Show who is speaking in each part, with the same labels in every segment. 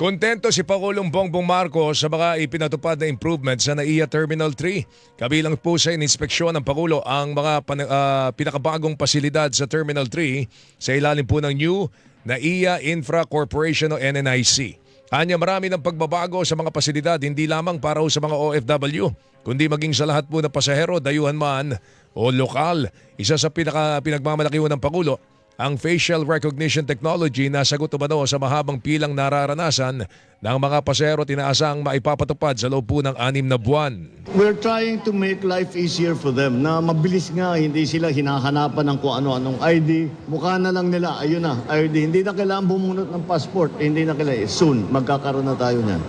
Speaker 1: Kontento si Pangulong Bongbong Marcos sa mga ipinatupad na improvements sa NAIA Terminal 3. Kabilang po sa inspeksyon ng Pangulo ang mga pan- ah, pinakabagong pasilidad sa Terminal 3 sa ilalim po ng new NAIA Infra Corporation o NNIC. Anya marami ng pagbabago sa mga pasilidad hindi lamang para sa mga OFW, kundi maging sa lahat po ng pasahero, dayuhan man o lokal. Isa sa pinaka pinagmamalaki ng Pangulo ang facial recognition technology na sagot umano sa mahabang pilang nararanasan ng mga pasahero tinaasang maipapatupad sa loob po ng anim na buwan.
Speaker 2: We're trying to make life easier for them na mabilis nga, hindi sila hinahanapan ng kung ano-anong ID. Mukha na lang nila, ayun na, ID. Hindi na kailangan bumunot ng passport, hindi na kailangan. Soon, magkakaroon na tayo niyan.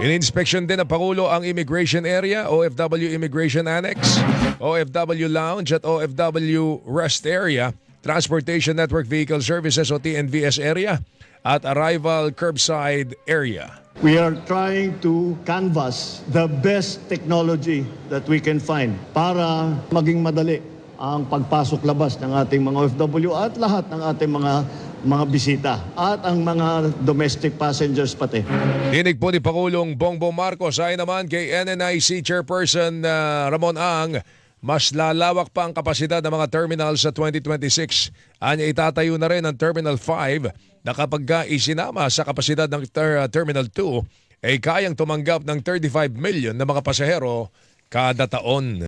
Speaker 1: In-inspection din ng Pangulo ang immigration area, OFW Immigration Annex, OFW Lounge at OFW Rest Area, Transportation Network Vehicle Services o TNVS area, at Arrival Curbside Area.
Speaker 2: We are trying to canvas the best technology that we can find para maging madali ang pagpasok-labas ng ating mga OFW at lahat ng ating mga mga bisita at ang mga domestic passengers pati.
Speaker 1: Dinig po ni Pangulong Bongbong Marcos ay naman kay NNIC Chairperson uh, Ramon Ang, mas lalawak pa ang kapasidad ng mga terminal sa 2026. Anya itatayo na rin ang Terminal 5 na kapag ka isinama sa kapasidad ng ter- uh, Terminal 2 ay kayang tumanggap ng 35 million na mga pasahero kada taon.